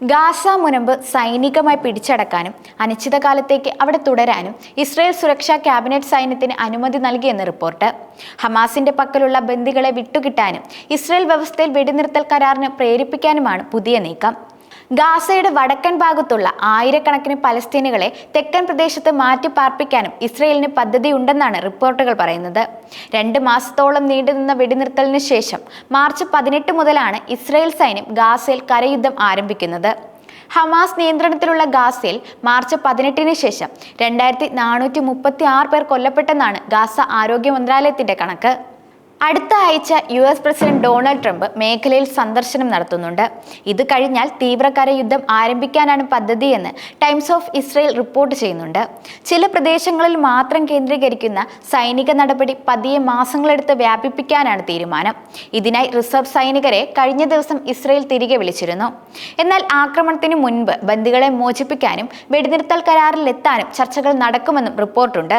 Gaza മുനമ്പ് സൈനികമായി പിടിച്ചടക്കാനും അനിശ്ചിതകാലത്തേക്ക് അവിടെ തുടരാനും Israel സുരക്ഷാ ക്യാബിനറ്റ് സൈന്യത്തിന് അനുമതി നൽകിയെന്ന് റിപ്പോർട്ട്. ഹമാസിന്റെ പക്കലുള്ള ബന്ദികളെ വിട്ടുകിട്ടാനും ഇസ്രയേൽ വ്യവസ്ഥയിൽ വെടിനിർത്തൽ കരാറിന് പ്രേരിപ്പിക്കാനുമാണ് പുതിയ നീക്കം. ഗാസയുടെ വടക്കൻ ഭാഗത്തുള്ള ആയിരക്കണക്കിന് പലസ്തീനുകളെ തെക്കൻ പ്രദേശത്ത് മാറ്റി പാർപ്പിക്കാനും ഇസ്രയേലിന് പദ്ധതിയുണ്ടെന്നാണ് റിപ്പോർട്ടുകൾ പറയുന്നത്. രണ്ട് മാസത്തോളം നീണ്ടുനിന്ന വെടിനിർത്തലിന് ശേഷം മാർച്ച് പതിനെട്ട് മുതലാണ് ഇസ്രയേൽ സൈന്യം ഗാസയിൽ കരയുദ്ധം ആരംഭിക്കുന്നത്. ഹമാസ് നിയന്ത്രണത്തിലുള്ള ഗാസയിൽ മാർച്ച് പതിനെട്ടിന് ശേഷം രണ്ടായിരത്തി നാനൂറ്റി മുപ്പത്തി ആറ് പേർ കൊല്ലപ്പെട്ടെന്നാണ് ഗാസ ആരോഗ്യ മന്ത്രാലയത്തിന്റെ കണക്ക്. അടുത്ത ആഴ്ച U S president Donald Trump മേഖലയിൽ സന്ദർശനം നടത്തുന്നുണ്ട്. ഇത് കഴിഞ്ഞാൽ തീവ്രകര യുദ്ധം ആരംഭിക്കാനാണ് പദ്ധതിയെന്ന് ടൈംസ് ഓഫ് ഇസ്രയേൽ റിപ്പോർട്ട് ചെയ്യുന്നുണ്ട്. ചില പ്രദേശങ്ങളിൽ മാത്രം കേന്ദ്രീകരിക്കുന്ന സൈനിക നടപടി പതിയെ മാസങ്ങളെടുത്ത് വ്യാപിപ്പിക്കാനാണ് തീരുമാനം. ഇതിനായി റിസർവ് സൈനികരെ കഴിഞ്ഞ ദിവസം ഇസ്രയേൽ തിരികെ വിളിച്ചിരുന്നു. എന്നാൽ ആക്രമണത്തിന് മുൻപ് ബന്ദികളെ മോചിപ്പിക്കാനും വെടിനിർത്തൽ കരാറിലെത്താനും ചർച്ചകൾ നടക്കുമെന്നും റിപ്പോർട്ടുണ്ട്.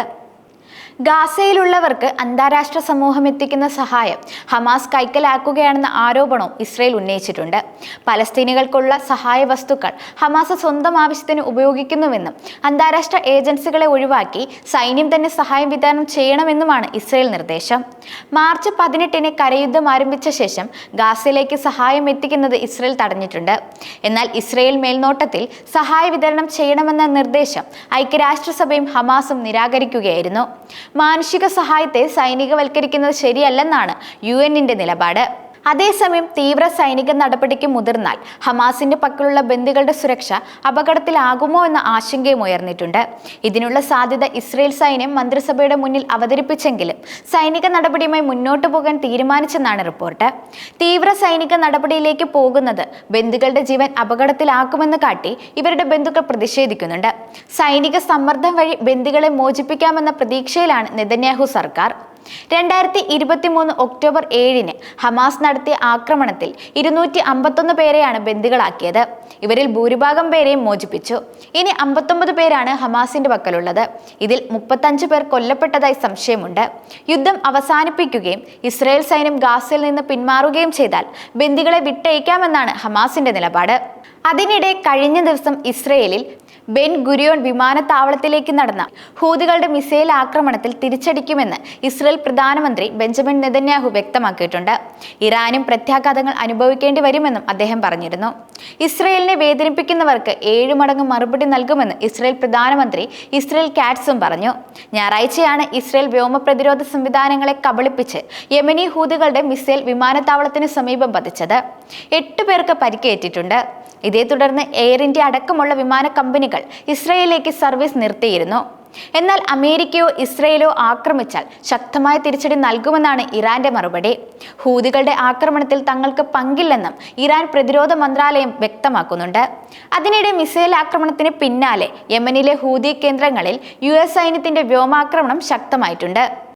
ഗാസയിലുള്ളവർക്ക് അന്താരാഷ്ട്ര സമൂഹം എത്തിക്കുന്ന സഹായം ഹമാസ് കൈക്കലാക്കുകയാണെന്ന ആരോപണവും ഇസ്രയേൽ ഉന്നയിച്ചിട്ടുണ്ട്. പലസ്തീനികൾക്കുള്ള സഹായ വസ്തുക്കൾ ഹമാസ് സ്വന്തം ആവശ്യത്തിന് ഉപയോഗിക്കുന്നുവെന്നും അന്താരാഷ്ട്ര ഏജൻസികളെ ഒഴിവാക്കി സൈന്യം തന്നെ സഹായം വിതരണം ചെയ്യണമെന്നുമാണ് ഇസ്രയേൽ നിർദ്ദേശം. മാർച്ച് പതിനെട്ടിന് കരയുദ്ധം ആരംഭിച്ച ശേഷം ഗാസയിലേക്ക് സഹായം എത്തിക്കുന്നത് ഇസ്രയേൽ തടഞ്ഞിട്ടുണ്ട്. എന്നാൽ ഇസ്രയേൽ മേൽനോട്ടത്തിൽ സഹായ വിതരണം ചെയ്യണമെന്ന നിർദ്ദേശം ഐക്യരാഷ്ട്രസഭയും ഹമാസും നിരാകരിക്കുകയായിരുന്നു. മാനുഷിക സഹായത്തെ സൈനികവൽക്കരിക്കുന്നത് ശരിയല്ലെന്നാണ് യു എന്നിന്റെ നിലപാട്. അതേസമയം തീവ്ര സൈനിക നടപടിക്ക് മുതിർന്നാൽ ഹമാസിന്റെ പക്കലുള്ള ബന്ദികളുടെ സുരക്ഷ അപകടത്തിലാകുമോ എന്ന ആശങ്കയും ഉയർന്നിട്ടുണ്ട്. ഇതിനുള്ള സാധ്യത ഇസ്രയേൽ സൈന്യം മന്ത്രിസഭയുടെ മുന്നിൽ അവതരിപ്പിച്ചെങ്കിലും സൈനിക നടപടിയുമായി മുന്നോട്ടു പോകാൻ തീരുമാനിച്ചെന്നാണ് റിപ്പോർട്ട്. തീവ്ര സൈനിക നടപടിയിലേക്ക് പോകുന്നത് ബന്ധുക്കളുടെ ജീവൻ അപകടത്തിലാക്കുമെന്ന് കാട്ടി ഇവരുടെ ബന്ധുക്കൾ പ്രതിഷേധിക്കുന്നുണ്ട്. സൈനിക സമ്മർദ്ദം വഴി ബന്ദികളെ മോചിപ്പിക്കാമെന്ന പ്രതീക്ഷയിലാണ് നെതന്യാഹു സർക്കാർ. രണ്ടായിരത്തി ഇരുപത്തി മൂന്ന് ഒക്ടോബർ ഏഴിന് ഹമാസ് നടത്തിയ ആക്രമണത്തിൽ ഇരുന്നൂറ്റി അമ്പത്തൊന്ന് പേരെയാണ് ബന്ദികളാക്കിയത്. ഇവരിൽ ഭൂരിഭാഗം പേരെയും മോചിപ്പിച്ചു. ഇനി അമ്പത്തൊമ്പത് പേരാണ് ഹമാസിന്റെ പക്കലുള്ളത്. ഇതിൽ മുപ്പത്തഞ്ച് പേർ കൊല്ലപ്പെട്ടതായി സംശയമുണ്ട്. യുദ്ധം അവസാനിപ്പിക്കുകയും ഇസ്രായേൽ സൈന്യം ഗാസയിൽ നിന്ന് പിന്മാറുകയും ചെയ്താൽ ബന്ദികളെ വിട്ടയക്കാമെന്നാണ് ഹമാസിന്റെ നിലപാട്. അതിനിടെ കഴിഞ്ഞ ദിവസം ഇസ്രയേലിൽ ബെൻ ഗുരിയോൺ വിമാനത്താവളത്തിലേക്ക് നടന്ന ഹൂതികളുടെ മിസൈൽ ആക്രമണത്തിൽ തിരിച്ചടിക്കുമെന്ന് ഇസ്രയേൽ പ്രധാനമന്ത്രി ബെഞ്ചമിൻ നെതന്യാഹു വ്യക്തമാക്കിയിട്ടുണ്ട്. ഇറാനും പ്രത്യാഘാതങ്ങൾ അനുഭവിക്കേണ്ടി വരുമെന്നും അദ്ദേഹം പറഞ്ഞിരുന്നു. ഇസ്രയേലിനെ വേദനിപ്പിക്കുന്നവർക്ക് ഏഴു മടങ്ങ് മറുപടി നൽകുമെന്ന് ഇസ്രയേൽ പ്രധാനമന്ത്രി ഇസ്രയേൽ കാറ്റ്സും പറഞ്ഞു. ഞായറാഴ്ചയാണ് ഇസ്രയേൽ വ്യോമ പ്രതിരോധ സംവിധാനങ്ങളെ കബളിപ്പിച്ച് യമനി ഹൂതികളുടെ മിസൈൽ വിമാനത്താവളത്തിന് സമീപം പതിച്ചത്. എട്ട് പേർക്ക് പരിക്കേറ്റിട്ടുണ്ട്. ഇതേ തുടർന്ന് എയർ ഇന്ത്യ അടക്കമുള്ള വിമാന കമ്പനികൾ ഇസ്രയേലിലേക്ക് സർവീസ് നിർത്തിയിരുന്നു. എന്നാൽ അമേരിക്കയോ ഇസ്രയേലോ ആക്രമിച്ചാൽ ശക്തമായ തിരിച്ചടി നൽകുമെന്നാണ് ഇറാന്റെ മറുപടി. ഹൂതികളുടെ ആക്രമണത്തിൽ തങ്ങൾക്ക് പങ്കില്ലെന്നും ഇറാൻ പ്രതിരോധ മന്ത്രാലയം വ്യക്തമാക്കുന്നുണ്ട്. അതിനിടെ മിസൈൽ ആക്രമണത്തിന് പിന്നാലെ യമനിലെ ഹൂതി കേന്ദ്രങ്ങളിൽ യു എസ് സൈന്യത്തിന്റെ വ്യോമാക്രമണം ശക്തമായിട്ടുണ്ട്.